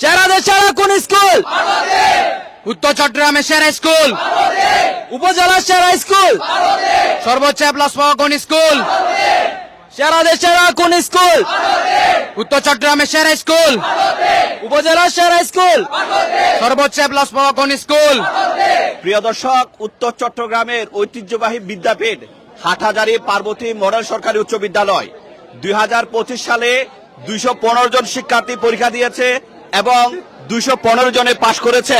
সেরাদের সেরা কোন স্কুল? উত্তর চট্টগ্রামের সেরা স্কুল। উপজেলার সেরা স্কুল। সর্বোচ্চ প্লাস পাওয়া কোন স্কুল? সেরাদের সেরা কোন স্কুল? উত্তর চট্টগ্রামের সেরা স্কুল। উপজেলার সেরা স্কুল। সর্বোচ্চ প্লাস পাওয়া কোন স্কুল? প্রিয় দর্শক উত্তর চট্টগ্রামের ঐতিহ্যবাহী বিদ্যাপীঠ হাটহাজারী পার্বতী মডেল সরকারি উচ্চ বিদ্যালয়। দুই হাজার পঁচিশ সালে দুইশো পনেরো জন শিক্ষার্থী পরীক্ষা দিয়েছে। এবং দুইশো পনেরো জনে পাশ করেছে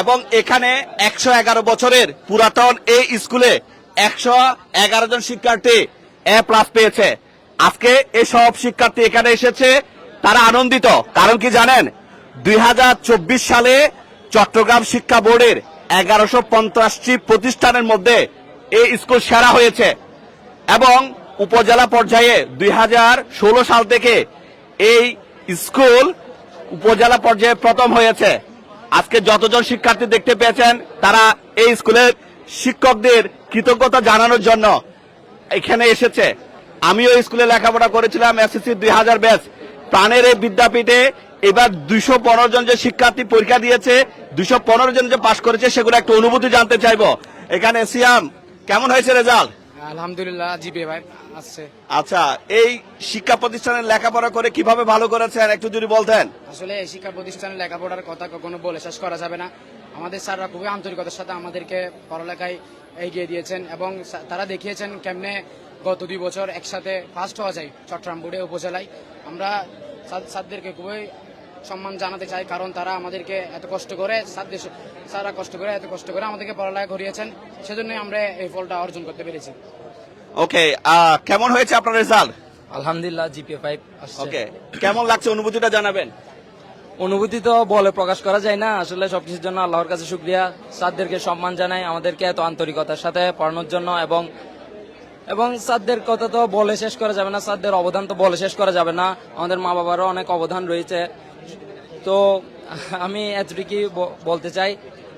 এবং এখানে একশো এগারো বছরের পুরাতন এই স্কুলে একশো এগারো জন শিক্ষার্থী এ প্লাস পেয়েছে। আজকে এই সব শিক্ষার্থী এখানে এসেছে। তারা আনন্দিত। কারণ কি জানেন? দুই হাজার চব্বিশ সালে চট্টগ্রাম শিক্ষা বোর্ডের এগারোশো পঞ্চাশটি প্রতিষ্ঠানের মধ্যে এই স্কুল সেরা হয়েছে এবং উপজেলা পর্যায়ে দুই হাজার ষোলো সাল থেকে এই স্কুল উপজেলা পর্যায়ে প্রথম হয়েছে। আজকে যতজন শিক্ষার্থী দেখতে পেয়েছেন, তারা এই স্কুলের শিক্ষকদের কৃতজ্ঞতা জানানোর জন্য এখানে এসেছে। আমিও স্কুলে লেখাপড়া করেছিলাম, এসএসসি দুই হাজার ব্যাচ। প্রাণের এই বিদ্যাপীঠে এবার দুইশো পনেরো জন যে শিক্ষার্থী পরীক্ষা দিয়েছে, দুইশো পনেরো জন যে পাশ করেছে, সেগুলো একটা অনুভূতি জানতে চাইব। এখানে সিয়াম, কেমন হয়েছে রেজাল্ট? আলহামদুলিল্লাহ জিপে ভাই আসছে। আচ্ছা এই শিক্ষা প্রতিষ্ঠানে লেখাপড়া করে কীভাবে ভালো করেছেন একটু যদি বলতেন। আসলে এই শিক্ষা প্রতিষ্ঠানে লেখাপড়ার কথা কখনো বলে শেষ করা যাবে না। আমাদের স্যাররা খুবই আন্তরিকতার সাথে আমাদেরকে পড়ালেখায় এগিয়ে দিয়েছেন এবং তারা দেখিয়েছেন কেমনে গত দুই বছর একসাথে ফার্স্ট হওয়া যায় চট্টগ্রাম বোর্ডে উপজেলায়। আমরা স্যার- স্যারদেরকে খুবই সম্মান জানাতে চাই কারণ তারা আমাদেরকে এত কষ্ট করে স্যাররা কষ্ট করে এত কষ্ট করে আমাদেরকে পড়ালেখা করিয়েছেন। সেজন্যই আমরা এই ফলটা অর্জন করতে পেরেছি। ওকে কেমন হয়েছে আপনার রেজাল্ট আলহামদুলিল্লাহ জিপিএ ফাইভ ওকে কেমন লাগছে অনুভূতিটা জানাবেন? অনুভূতি তো বলে প্রকাশ করা যায় না। আসলে সবকিছুর জন্য আল্লাহর কাছে শুক্রিয়া। স্যারদেরকে সম্মান জানাই। আমাদেরকে এত আন্তরিকতার সাথে পড়ানোর জন্য এবং এবং স্যারদের কথা তো বলে শেষ করা যাবে না। স্যারদের অবদান তো বলে শেষ করা যাবে না। আমাদের মা বাবারও অনেক অবদান রয়েছে। তো আমি এতটুকুই বলতে চাই।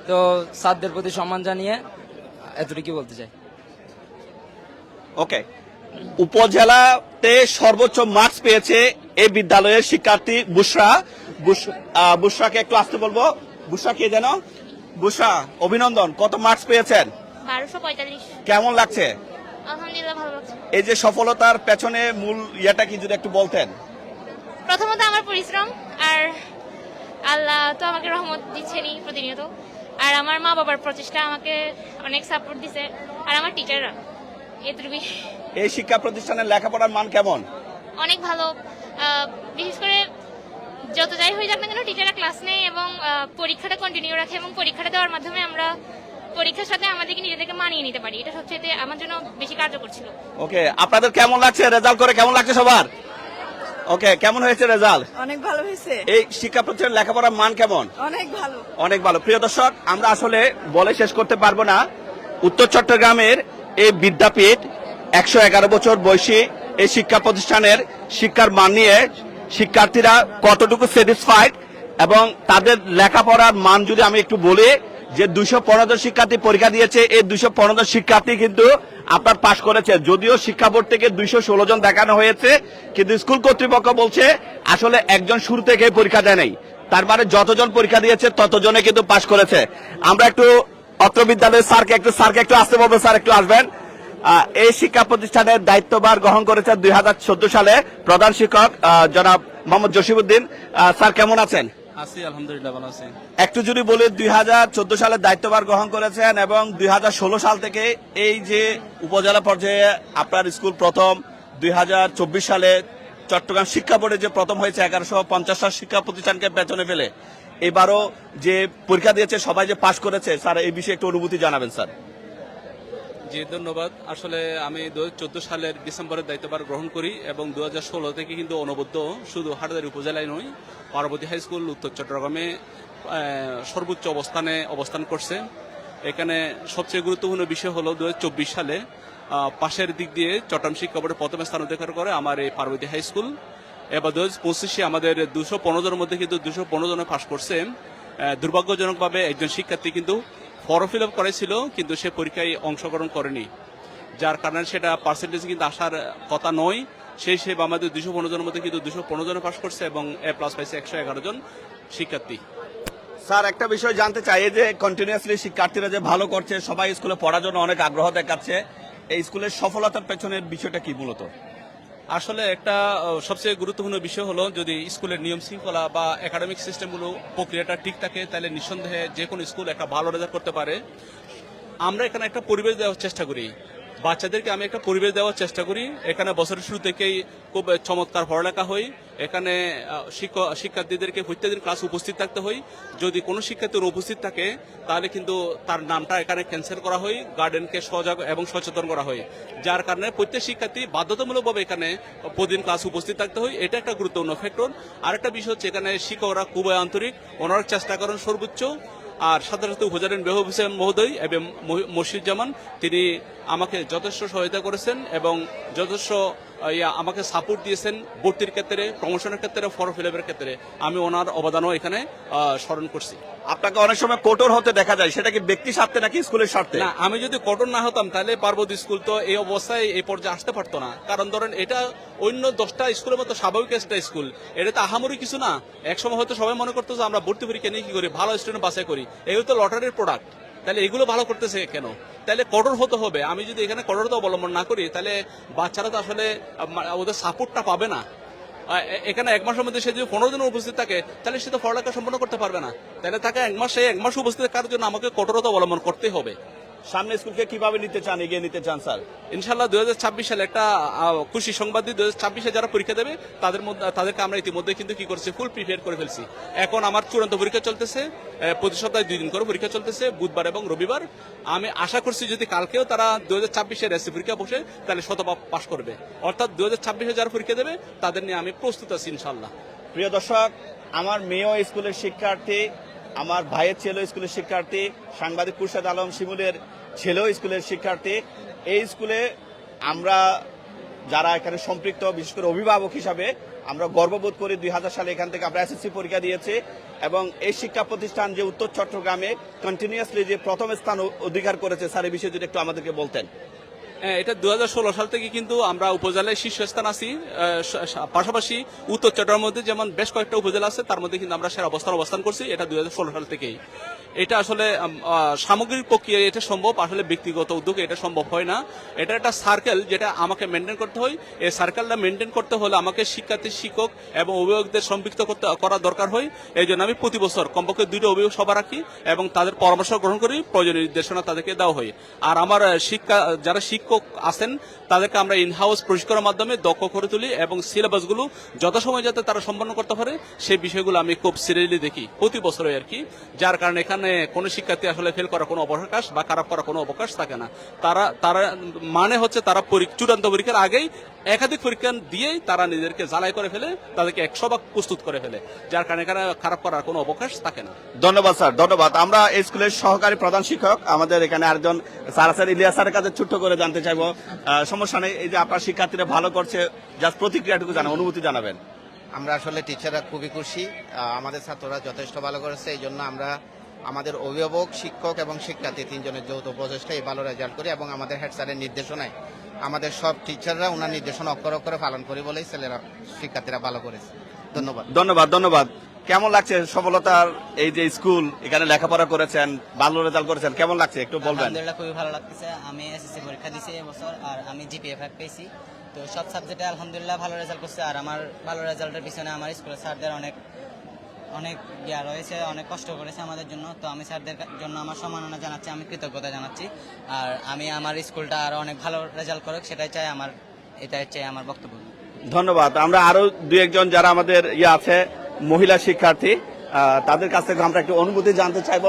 তো সাদদের প্রতি সম্মান জানিয়ে এতটুকুই বলতে চাই। ওকে উপজেলাতে সর্বোচ্চ মার্কস পেয়েছে এই বিদ্যালয়ের শিক্ষার্থী বুসরা। বুসরাকে একটু আসতে বলব। বুসরা কে যেন? বুসরা অভিনন্দন। কত মার্কস পেয়েছেন? কেমন লাগছে? লাগছে। এই যে সফলতার পেছনে মূল ইয়েটা কি যদি একটু বলতেন? প্রথমত আমার পরিশ্রম আর আল্লাহ তো আমাকে রহমত দিচ্ছেনই প্রতিনিয়ত। আর আমার মা বাবার প্রচেষ্টা আমাকে অনেক সাপোর্ট দিছে। আর আমার টিচাররা এটুকুই এই শিক্ষা প্রতিষ্ঠানের লেখাপড়ার মান কেমন? অনেক ভালো। বিশেষ করে যত যাই হয়ে যাক না কেন টিচাররা ক্লাস নেয় এবং পরীক্ষাটা কন্টিনিউ রাখে এবং পরীক্ষাটা দেওয়ার মাধ্যমে আমরা পরীক্ষার সাথে আমাদেরকে নিজেদেরকে মানিয়ে নিতে পারি। এটা সবচেয়ে আমার জন্য বেশি কার্যকর ছিল। ওকে আপনাদের কেমন লাগছে? রেজাল্ট করে কেমন লাগছে সবার? ওকে কেমন হয়েছে রেজাল্ট অনেক ভালো হয়েছে। এই শিক্ষা প্রতিষ্ঠানের লেখাপড়ার মান কেমন? অনেক ভালো। অনেক ভালো। প্রিয় দর্শক আমরা আসলে বলে শেষ করতে পারব না। উত্তর চট্টগ্রামের এই বিদ্যাপীঠ একশো এগারো বছর বয়সী এই শিক্ষা প্রতিষ্ঠানের শিক্ষার মান নিয়ে শিক্ষার্থীরা কতটুকু স্যাটিসফাইড এবং তাদের লেখাপড়ার মান যদি আমি একটু বলি যে দুইশো পনেরো শিক্ষার্থী পরীক্ষা দিয়েছে, এই দুইশো পনেরো শিক্ষার্থী কিন্তু আপনার পাশ করেছে। যদিও শিক্ষা বোর্ড থেকে দুইশো ষোলো জন দেখানো হয়েছে, কিন্তু স্কুল কর্তৃপক্ষ বলছে আসলে একজন শুরু থেকে পরীক্ষা দেয় নাই। তার মানে যতজন পরীক্ষা দিয়েছে, ততজনে কিন্তু পাশ করেছে। আমরা একটু অত্র বিদ্যালয়ের স্যারকে একটু স্যারকে একটু আসতে বলব, স্যার একটু আসবেন। এই শিক্ষা প্রতিষ্ঠানের দায়িত্বভার গ্রহণ করেছেন দুই সালে প্রধান শিক্ষক জনাব মোহাম্মদ জসিমুদ্দিন স্যার কেমন আছেন? আছি, আলহামদুলিল্লাহ ভালো আছি। একটু যদি বলি, দুই হাজার চোদ্দ সালে দায়িত্বভার গ্রহণ করেছেন এবং দুই হাজার ষোলো সাল থেকে এই যে উপজেলা পর্যায়ে আপনার স্কুল প্রথম, দুই হাজার চব্বিশ সালে চট্টগ্রাম শিক্ষা বোর্ডে যে প্রথম হয়েছে, এগারোশো পঞ্চাশ সাল শিক্ষা প্রতিষ্ঠানকে পেছনে ফেলে এবারও যে পরীক্ষা দিয়েছে, সবাই যে পাশ করেছে, স্যার, এই বিষয়ে একটু অনুভূতি জানাবেন, স্যার। জি, ধন্যবাদ। আসলে আমি দু হাজার চোদ্দ সালের ডিসেম্বরের দায়িত্বভার গ্রহণ করি এবং দু হাজার ষোলো থেকে কিন্তু অনবদ্য শুধু হাটাদারি উপজেলায় নয়, পার্বতী হাই স্কুল, উত্তর চট্টগ্রামে সর্বোচ্চ অবস্থানে অবস্থান করছে। এখানে সবচেয়ে গুরুত্বপূর্ণ বিষয় হলো দু হাজার চব্বিশ সালে পাশের দিক দিয়ে চট্টগ্রাম শিক্ষা বোর্ডে প্রথম স্থান অধিকার করে আমার এই পার্বতী হাই স্কুল। এবার দু পঁচিশে আমাদের দুশো পনেরো জনের মধ্যে কিন্তু দুশো পনেরো জনে পাশ করছে। দুর্ভাগ্যজনকভাবে একজন শিক্ষার্থী কিন্তু ফর্ম ফিল আপ করেছিল, কিন্তু সে পরীক্ষায় অংশগ্রহণ করেনি। যার কারণে সেটা পার্সেন্টেজ কিন্তু আসার কথা নয়। সেই হিসেবে আমাদের দুশো পনেরো জনের মধ্যে কিন্তু দুশো পনেরো জন পাশ করছে এবং এ প্লাস পাইছে একশো এগারো জন শিক্ষার্থী। স্যার, একটা বিষয় জানতে চাই যে কন্টিনিউয়াসলি শিক্ষার্থীরা যে ভালো করছে, সবাই স্কুলে পড়ার জন্য অনেক আগ্রহ দেখাচ্ছে, এই স্কুলের সফলতার পেছনের বিষয়টা কি মূলত? আসলে একটা সবচেয়ে গুরুত্বপূর্ণ বিষয় হলো যদি স্কুলের নিয়ম শৃঙ্খলা বা একাডেমিক সিস্টেমগুলো প্রক্রিয়াটা ঠিক থাকে, তাহলে নিঃসন্দেহে যে কোনো স্কুল একটা ভালো রেজাল্ট করতে পারে। আমরা এখানে একটা পরিবেশ দেওয়ার চেষ্টা করি। বাচ্চাদেরকে আমি একটা পরিবেশ দেওয়ার চেষ্টা করি। এখানে বছরের শুরু থেকেই খুব চমৎকার পড়ালেখা হয় এখানে শিক্ষার্থীদেরকে প্রত্যেকদিন ক্লাস উপস্থিত থাকতে হয় যদি কোনো শিক্ষার্থীর উপস্থিত থাকে, তাহলে কিন্তু তার নামটা এখানে ক্যান্সেল করা হয় গার্ডেনকে সজাগ এবং সচেতন করা হয় যার কারণে প্রত্যেক শিক্ষার্থী বাধ্যতামূলকভাবে এখানে প্রতিদিন ক্লাস উপস্থিত থাকতে হয় এটা একটা গুরুত্বপূর্ণ ফ্যাক্টর আরেকটা বিষয় হচ্ছে এখানে শিক্ষকরা খুবই আন্তরিক, ওনারা চেষ্টা করেন সর্বোচ্চ। আর সাথে সাথে উপজেলেন বেহব হোসেন মহোদয় এবং মসজিদ জামান, তিনি আমাকে যথেষ্ট সহায়তা করেছেন এবং যথেষ্ট আমাকে সাপোর্ট দিয়েছেন ভর্তির ক্ষেত্রে প্রমোশনের ক্ষেত্রে ফর্ম ফিল ক্ষেত্রে। আমি ওনার অবদানও এখানে স্মরণ করছি। আপনাকে অনেক সময় কঠোর হতে দেখা যায় সেটা কি ব্যক্তি স্বার্থে নাকি স্কুলের স্বার্থে? না আমি যদি কঠোর না হতাম তাহলে পার্বতী স্কুল তো এই অবস্থায় এই পর্যায়ে আসতে পারতো না। কারণ ধরেন এটা অন্য দশটা স্কুলের মতো স্বাভাবিক একটা স্কুল। এটা তো আহামরি কিছু না। একসময় হয়তো সবাই মনে করতো যে আমরা ভর্তি পরীক্ষা নিয়ে কি করি? ভালো স্টুডেন্ট বাছাই করি। এগুলো তো লটারির প্রোডাক্ট তাহলে এগুলো ভালো করতেছে কেন? তাহলে কঠোর হতে হবে। আমি যদি এখানে কঠোরতা অবলম্বন না করি, তাহলে বাচ্চারা তো আসলে ওদের সাপোর্টটা পাবে না। এখানে এক মাসের মধ্যে সে যদি পনেরো দিন উপস্থিত থাকে, তাহলে সে তো পড়ালেখা সম্পন্ন করতে পারবে না। তাহলে তাকে এক মাসে, এক মাস উপস্থিত থাকার জন্য আমাকে কঠোরতা অবলম্বন করতে হবে। সামনে স্কুলকে কীভাবে নিতে চান এগিয়ে নিতে চান স্যার? ইনশাল্লাহ দুই হাজার ছাব্বিশ সালে একটা খুশি সংবাদ দিই দুই ছাব্বিশে যারা পরীক্ষা দেবে তাদের মধ্যে তাদেরকে আমরা ইতিমধ্যে কিন্তু কি করছি ফুল প্রিপেয়ার করে ফেলছি। এখন আমার চূড়ান্ত পরীক্ষা চলতেছে প্রতি সপ্তাহে দুই দিন করে পরীক্ষা চলতেছে বুধবার এবং রবিবার। আমি আশা করছি যদি কালকেও তারা দুই হাজার ছাব্বিশের এসি পরীক্ষা বসে তাহলে শতভাগ পাশ করবে। অর্থাৎ দুই হাজার ছাব্বিশে যারা পরীক্ষা দেবে তাদের নিয়ে আমি প্রস্তুত আছি ইনশাল্লাহ প্রিয় দর্শক আমার মেয়েও স্কুলের শিক্ষার্থী। আমার ভাইয়ের ছেলেও স্কুলের শিক্ষার্থী, সাংবাদিক কুরশাদ আলম শিমুলের ছেলেও স্কুলের শিক্ষার্থী। এই স্কুলে আমরা যারা এখানে সম্পৃক্ত, বিশেষ করে অভিভাবক হিসাবে, আমরা গর্ববোধ করি দুই হাজার সালে এখান থেকে আমরা এসএসসি পরীক্ষা দিয়েছি এবং এই শিক্ষা প্রতিষ্ঠান যে উত্তর চট্টগ্রামে কন্টিনিউয়াসলি যে প্রথম স্থান অধিকার করেছে, স্যার, এই বিষয়ে যদি একটু আমাদেরকে বলতেন। এটা দুই হাজার ষোলো সাল থেকে কিন্তু আমরা উপজেলায় শীর্ষস্থান আছি। পাশাপাশি উত্তর চট্টগ্রামের মধ্যে যেমন বেশ কয়েকটা উপজেলা আছে, তার মধ্যে কিন্তু আমরা সেরা অবস্থান অবস্থান করছি, এটা দুই হাজার ষোলো সাল থেকেই। এটা আসলে সামগ্রিক প্রক্রিয়া এটা সম্ভব, আসলে ব্যক্তিগত উদ্যোগে এটা সম্ভব হয় না। এটা একটা সার্কেল যেটা আমাকে মেনটেন করতে হয়। এই সার্কেলটা মেনটেন করতে হলে আমাকে শিক্ষার্থী, শিক্ষক এবং অভিভাবকদের সম্পৃক্ত করতে, করা দরকার হয়। এই জন্য আমি প্রতি বছর কমপক্ষে দুইটা অভিভাবক সভা রাখি এবং তাদের পরামর্শ গ্রহণ করি, প্রয়োজনীয় নির্দেশনা তাদেরকে দেওয়া হয়। আর আমার শিক্ষা, যারা শিক্ষক আছেন, তাদেরকে আমরা ইনহাউস প্রশিক্ষণের মাধ্যমে দক্ষ করে তুলি এবং সিলেবাসগুলো যথাসময় যাতে তারা সম্পন্ন করতে পারে, সেই বিষয়গুলো আমি খুব সিরিয়াসলি দেখি প্রতি বছরই আর কি। যার কারণে এখানে কোনো শিক্ষার্থী আসলে ফেল করার কোনো অবকাশ বা খারাপ করার কোনো অবকাশ থাকে না। তারা তারা মানে হচ্ছে তারা চূড়ান্ত পরীক্ষার আগেই একাধিক পরীক্ষা দিয়েই তারা নিজেদেরকে জ্বালাই করে ফেলে তাদেরকে একশো ভাগ প্রস্তুত করে ফেলে যার কারণে এখানে খারাপ করার কোনো অবকাশ থাকে না। ধন্যবাদ স্যার ধন্যবাদ। আমরা এই স্কুলের সহকারী প্রধান শিক্ষক আমাদের এখানে আরেকজন স্যার আছেন ইলিয়াস স্যারের কাছে ছোট্ট করে জানতে চাইব। আহ, সমস্যা নেই এই যে আপনার শিক্ষার্থীরা ভালো করছে জাস্ট প্রতিক্রিয়াটুকু জানা অনুভূতি জানাবেন। আমরা আসলে টিচাররা খুবই খুশি। আমাদের ছাত্ররা যথেষ্ট ভালো করেছে এই জন্য আমরা আমাদের অভিভাবক শিক্ষক এবং শিক্ষার্থী তিনজনের যৌথ প্রচেষ্টায় ভালো রেজাল্ট করি এবং আমাদের হেড স্যারের নির্দেশনায় আমাদের সব টিচাররা ওনার নির্দেশনা অক্ষর অক্ষরে পালন করি বলেই ছেলেরা শিক্ষার্থীরা ভালো করেছে। ধন্যবাদ। ধন্যবাদ ধন্যবাদ। কেমন লাগছে সফলতার এই যে স্কুল এখানে লেখাপড়া করেছেন ভালো রেজাল্ট করেছেন কেমন লাগছে? একটু বলবেন। আলহামদুলিল্লাহ খুবই ভালো লাগতেছে। আমি এসএসসি পরীক্ষা দিয়েছি এবছর আর আমি জিপিএ ফাইভ পেয়েছি। তো সব সাবজেক্টে আলহামদুলিল্লাহ ভালো রেজাল্ট করছে আর আমার ভালো রেজাল্টের পিছনে আমার স্কুলের স্যারদের অনেক অনেক ইয়া রয়েছে অনেক কষ্ট করেছে আমাদের জন্য। তো আমি স্যারদের জন্য আমার সম্মাননা জানাচ্ছি আমি কৃতজ্ঞতা জানাচ্ছি। আর আমি আমার স্কুলটা আরও অনেক ভালো রেজাল্ট করুক সেটাই চাই আমার এটাই চাই আমার বক্তব্য। ধন্যবাদ। আমরা আরও দু একজন যারা আমাদের ইয়ে আছে মহিলা শিক্ষার্থী তাদের কাছ থেকে আমরা একটু অনুভূতি জানতে চাইব।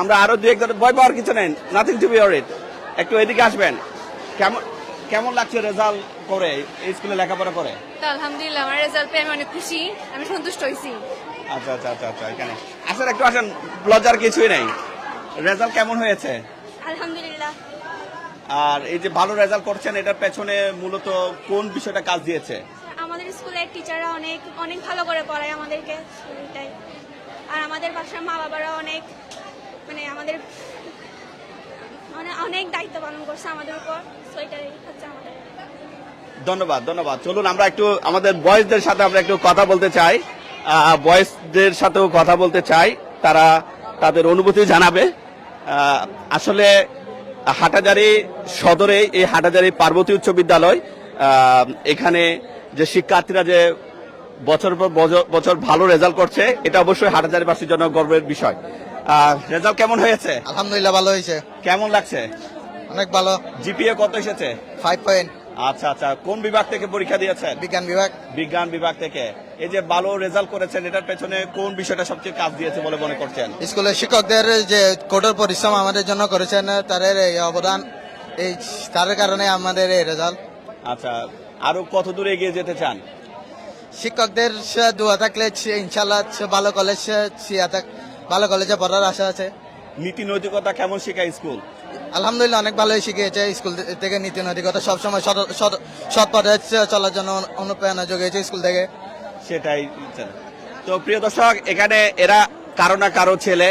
আমরা আরও দু একজন ভয় পাওয়ার কিছু নেই। নাথিং টু বি অরিড একটু এদিকে আসবেন। কেমন কেমন লাগছে রেজাল্ট করে এই স্কুলে লেখাপড়া করে? আলহামদুলিল্লাহ আমার রেজাল্ট পেয়ে আমি অনেক খুশি আমি সন্তুষ্ট হয়েছি। আচ্ছা আচ্ছা আচ্ছা আচ্ছা এখানে। আসেন একটু আসেন লজ্জার কিছুই নেই। রেজাল্ট কেমন হয়েছে? আলহামদুলিল্লাহ। আর এই যে ভালো রেজাল্ট করছেন এটার পেছনে মূলত কোন বিষয়টা কাজ দিয়েছে? আমাদের স্কুলের টিচাররা অনেক অনেক ভালো করে পড়ায় আমাদেরকে আর আমাদের বাসার মা বাবারা অনেক মানে আমাদের মানে অনেক দায়িত্ব পালন করছে আমাদের উপর। সো এটাই হচ্ছে আমাদের। ধন্যবাদ ধন্যবাদ। চলুন আমরা একটু আমাদের বয়েজদের সাথে আমরা একটু কথা বলতে চাই। বয়েসদের সাথেও কথা বলতে চাই। তারা তাদের অনুভূতি জানাবে। আসলে হাটাজারি সদরে এই হাটাজারি পার্বতী উচ্চ বিদ্যালয় এখানে যে শিক্ষার্থীরা যে বছর পর বছর ভালো রেজাল্ট করছে এটা অবশ্যই হাটাজারিবাসীর জন্য গর্বের বিষয়। রেজাল্ট কেমন হয়েছে? আলহামদুলিল্লাহ ভালো হয়েছে। কেমন লাগছে? অনেক ভালো। জিপিএ কত এসেছে? ফাইভ পয়েন্ট আচ্ছা আচ্ছা। কোন বিভাগ থেকে পরীক্ষা দিয়েছেন? বিজ্ঞান বিভাগ। বিজ্ঞান বিভাগ থেকে। এই যে ভালো রেজাল্ট করেছেন এটার পেছনে কোন বিষয়টা সবচেয়ে কাজ দিয়েছে বলে মনে করছেন? স্কুলের শিক্ষকদের যে কঠোর পরিশ্রম আমাদের জন্য করেছেন তাদের এই অবদান এই তার কারণে আমাদের এই রেজাল্ট আচ্ছা আরও কত দূরে এগিয়ে যেতে চান? শিক্ষকদের দোয়া থাকলে ইনশাল্লাহ ভালো কলেজ ভালো কলেজে পড়ার আশা আছে। নীতি নৈতিকতা কেমন শেখায় স্কুল? আলহামদুলিল্লাহ অনেক ভালোই শিখিয়েছে স্কুল থেকে নীতি নৈতিকতা সবসময় সৎ পথে চলার জন্য অনুপ্রেরণা যোগিয়েছে স্কুল থেকে। সেটাই তো প্রিয় দর্শক, এখানে এরা কারও না কারও ছেলে,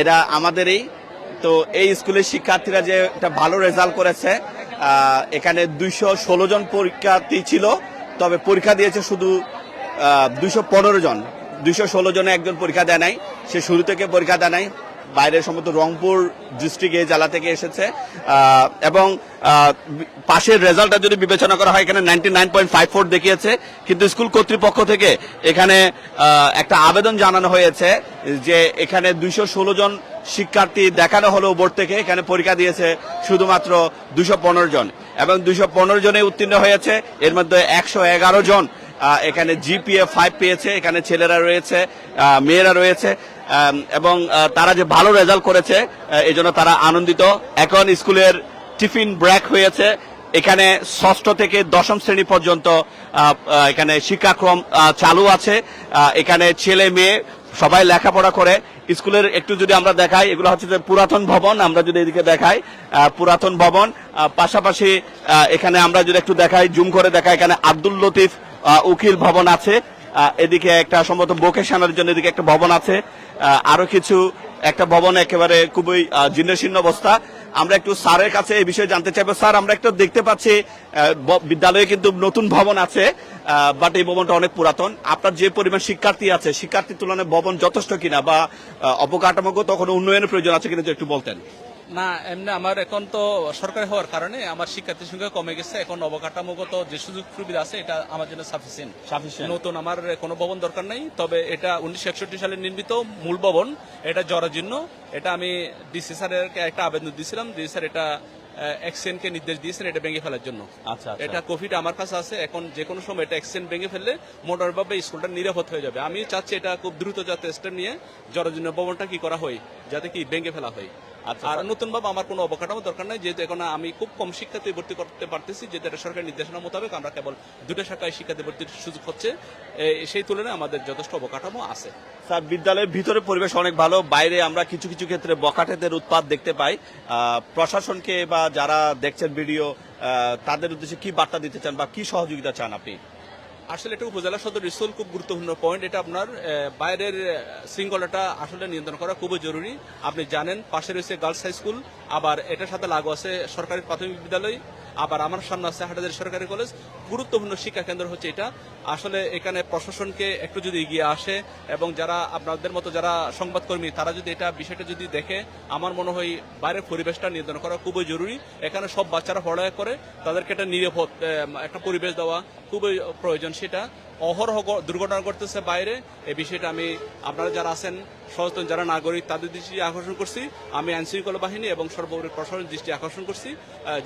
এরা আমাদেরই। তো এই স্কুলের শিক্ষার্থীরা যে একটা ভালো রেজাল্ট করেছে এখানে দুইশো ষোলো জন পরীক্ষার্থী ছিল, তবে পরীক্ষা দিয়েছে শুধু দুইশো পনেরো জন। দুইশো ষোলো জনে একজন পরীক্ষা দেয় নাই, সে শুরু থেকে পরীক্ষা দেয় নাই। বাইরের সম্ভবত রংপুর ডিস্ট্রিক্ট এই জেলা থেকে এসেছে। এবং পাশের রেজাল্টটা যদি বিবেচনা করা হয়, এখানে ninety nine point five four দেখিয়েছে। কিন্তু স্কুল কর্তৃপক্ষ থেকে এখানে একটা আবেদন জানানো হয়েছে যে এখানে দুইশো ষোলো জন শিক্ষার্থী দেখানো হলো বোর্ড থেকে। এখানে পরীক্ষা দিয়েছে শুধুমাত্র দুশো পনেরো জন। এবং দুশো পনেরো জনে উত্তীর্ণ হয়েছে। এর মধ্যে একশো এগারো জন এখানে জিপিএ ফাইভ পেয়েছে। এখানে ছেলেরা রয়েছে মেয়েরা রয়েছে। এবং তারা যে ভালো রেজাল্ট করেছে এই জন্য তারা আনন্দিত। এখন স্কুলের টিফিন ব্রেক হয়েছে। এখানে ষষ্ঠ থেকে দশম শ্রেণি পর্যন্ত এখানে শিক্ষাক্রম চালু আছে। এখানে ছেলে মেয়ে সবাই লেখাপড়া করে। স্কুলের একটু যদি আমরা দেখাই, এগুলো হচ্ছে যে পুরাতন ভবন, আমরা যদি এদিকে দেখাই পুরাতন ভবন। পাশাপাশি এখানে আমরা যদি একটু দেখাই, জুম করে দেখাই, এখানে আব্দুল লতিফ উকিল ভবন আছে। এদিকে একটা সম্ভবত ভোকেশনালের জন্য এদিকে একটা ভবন আছে। আরও কিছু একটা ভবন একেবারে খুবই জীর্ণশীর্ণ অবস্থা। আমরা একটু স্যারের কাছে এই বিষয়ে জানতে চাইব। স্যার, আমরা একটু দেখতে পাচ্ছি বিদ্যালয়ে কিন্তু নতুন ভবন আছে বাট এই ভবনটা অনেক পুরাতন। আপনার যে পরিমাণ শিক্ষার্থী আছে, শিক্ষার্থীর তুলনায় ভবন যথেষ্ট কিনা বা অবকাঠামোগত কোনো উন্নয়নের প্রয়োজন আছে কিনা একটু বলতেন। না এমনি আমার এখন তো সরকারি হওয়ার কারণে আমার শিক্ষার্থীর সংখ্যা কমে গেছে। এখন অবকাঠামোগত যে সুযোগ সুবিধা আছে এটা আমার জন্য সাফিসিয়েন্ট। নতুন আমার কোনো ভবন দরকার নেই তবে এটা উনিশশো একষট্টি সালে নির্মিত মূল ভবন এটা জরাজীর্ণ। এটা আমি ডিসি স্যারের একটা আবেদন দিয়েছিলাম। ডিসি স্যার এটা এক্সচেঞ্জকে নির্দেশ দিয়েছেন এটা ভেঙে ফেলার জন্য। আচ্ছা, আচ্ছা। এটা কপিটা আমার কাছে আছে এখন যে কোনো সময় এটা এক্সচেঞ্জ ভেঙে ফেললে মোটরভাবে স্কুলটা নিরাপদ হয়ে যাবে। আমি চাচ্ছি এটা খুব দ্রুত যাতে স্টেপ নিয়ে জরাজীর্ণ ভবনটা কি করা হয় যাতে কি ভেঙে ফেলা হয়। আর নতুন ভাবে আমার কোনো অবকাঠামো দরকার নাই যেহেতু এখন আমি খুব কম শিক্ষার্থী ভর্তি করতে পারতেছি যেহেতু এটা সরকারি নির্দেশনা মোতাবেক আমরা কেবল দুটো শাখায় শিক্ষার্থী ভর্তির সুযোগ হচ্ছে সেই তুলনায় আমাদের যথেষ্ট অবকাঠামো আছে। স্যার বিদ্যালয়ের ভিতরে পরিবেশ অনেক ভালো বাইরে আমরা কিছু কিছু ক্ষেত্রে বকাটেদের উৎপাদ দেখতে পাই। প্রশাসনকে বা যারা দেখছেন ভিডিও তাদের উদ্দেশ্যে কি বার্তা দিতে চান বা কি সহযোগিতা চান আপনি? আসলে এটা উপজেলা সদর স্কুল খুব গুরুত্বপূর্ণ পয়েন্ট এটা আপনার বাইরের শৃঙ্খলাটা আসলে নিয়ন্ত্রণ করা খুবই জরুরি। আপনি জানেন, পাশে রয়েছে গার্লস হাই স্কুল আবার এটার সাথে লাগু আছে সরকারি প্রাথমিক বিদ্যালয় আবার আমার সামনে আছে হাটাদের সরকারি কলেজ। গুরুত্বপূর্ণ শিক্ষা কেন্দ্র হচ্ছে এটা। আসলে এখানে প্রশাসনকে একটু যদি এগিয়ে আসে এবং যারা আপনাদের মতো যারা সংবাদকর্মী, তারা যদি এটা বিষয়টা যদি দেখে, আমার মনে হয় বাইরের পরিবেশটা নিয়ন্ত্রণ করা খুবই জরুরি। এখানে সব বাচ্চারা পড়ালেখা করে, তাদেরকে একটা নিরাপদ একটা পরিবেশ দেওয়া খুবই প্রয়োজন সেটা। অহরহ দুর্ঘটনা ঘটতেছে বাইরে। এই বিষয়টা আমি, আপনারা যারা আছেন, সচেতন যারা নাগরিক, তাদের দৃষ্টি আকর্ষণ করছি। আমি আইন শৃঙ্খলা বাহিনী এবং সর্বোপরি প্রশাসনের দৃষ্টি আকর্ষণ করছি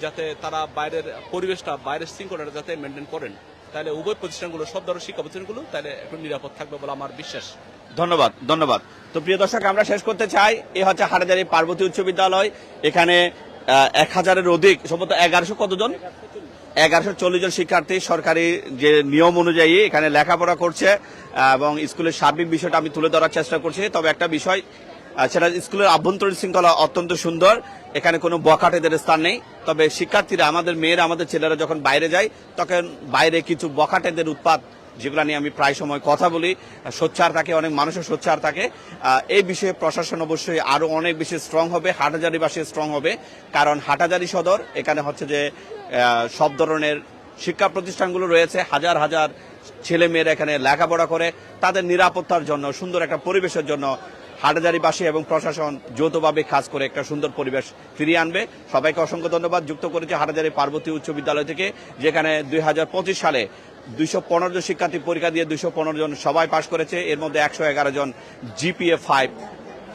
যাতে তারা বাইরের পরিবেশটা, বাইরের শৃঙ্খলাটা যাতে মেনটেন করেন। তাহলে উভয় প্রতিষ্ঠানগুলো, সব ধরনের শিক্ষা প্রতিষ্ঠানগুলো তাহলে একটু নিরাপদ থাকবে বলে আমার বিশ্বাস। ধন্যবাদ ধন্যবাদ। তো প্রিয় দর্শক, আমরা শেষ করতে চাই। এ হচ্ছে হাটাজারি পার্বতী উচ্চ বিদ্যালয়। এখানে এক হাজারের অধিক, সম্ভবত এগারোশো কতজন? এগারোশো চল্লিশ জন শিক্ষার্থী সরকারি যে নিয়ম অনুযায়ী এখানে লেখাপড়া করছে, এবং স্কুলের সার্বিক বিষয়টা আমি তুলে ধরার চেষ্টা করছি। তবে একটা বিষয় সেটা স্কুলের আভ্যন্তরীণ শৃঙ্খলা অত্যন্ত সুন্দর, এখানে কোনো বখাটেদের স্থান নেই। তবে শিক্ষার্থীরা, আমাদের মেয়েরা, আমাদের ছেলেরা যখন বাইরে যায়, তখন বাইরে কিছু বখাটেদের উৎপাত যেগুলো নিয়ে আমি প্রায় সময় কথা বলি, সোচ্চার থাকে, অনেক মানুষের সোচ্চার থাকে। এই বিষয়ে প্রশাসন অবশ্যই আরও অনেক বেশি স্ট্রং হবে হাটাজারিবাসী স্ট্রং হবে। কারণ হাটাজারি সদর, এখানে হচ্ছে যে সব ধরনের শিক্ষা প্রতিষ্ঠানগুলো রয়েছে। হাজার হাজার ছেলে মেয়েরা এখানে লেখাপড়া করে। তাদের নিরাপত্তার জন্য, সুন্দর একটা পরিবেশের জন্য হাটাজারিবাসী এবং প্রশাসন যৌথভাবে কাজ করে একটা সুন্দর পরিবেশ ফিরিয়ে আনবে। সবাইকে অসংখ্য ধন্যবাদ। যুক্ত করেছে হাটাজারি পার্বতী উচ্চ বিদ্যালয় থেকে, যেখানে দুই হাজার পঁচিশ সালে দুইশো পনেরো জন শিক্ষার্থী পরীক্ষা দিয়ে দুইশো পনেরো জন সবাই পাশ করেছে। এর মধ্যে একশো এগারো জন জিপিএ ফাইভ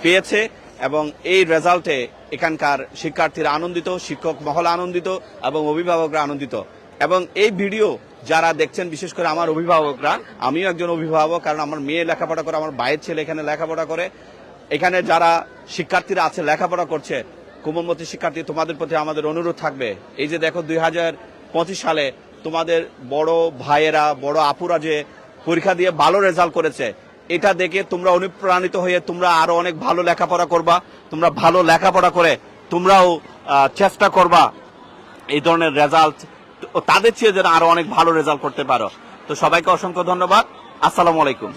পেয়েছে এবং এই রেজাল্টে এখানকার শিক্ষার্থীরা আনন্দিত, শিক্ষক মহল আনন্দিত এবং অভিভাবকরা আনন্দিত। এবং এই ভিডিও যারা দেখছেন, বিশেষ করে আমার অভিভাবকরা, আমিও একজন অভিভাবক, কারণ আমার মেয়ে লেখাপড়া করে, আমার ভাইয়ের ছেলে এখানে লেখাপড়া করে। এখানে যারা শিক্ষার্থীরা আছে, লেখাপড়া করছে, কোমলমতি শিক্ষার্থী, তোমাদের প্রতি আমাদের অনুরোধ থাকবে। এই যে দেখো, দুই হাজার পঁচিশ সালে তোমাদের বড় ভাইয়েরা, বড় আপুরা যে পরীক্ষা দিয়ে ভালো রেজাল্ট করেছে, এটা দেখে তোমরা অনুপ্রাণিত হয়ে তোমরা আরও অনেক ভালো লেখাপড়া করবা, তোমরা ভালো লেখাপড়া করে তোমরাও চেষ্টা করবা এই ধরনের রেজাল্ট তাদের চেয়ে যেন আরও অনেক ভালো রেজাল্ট করতে পারো। তো সবাইকে অসংখ্য ধন্যবাদ। আসসালামু আলাইকুম।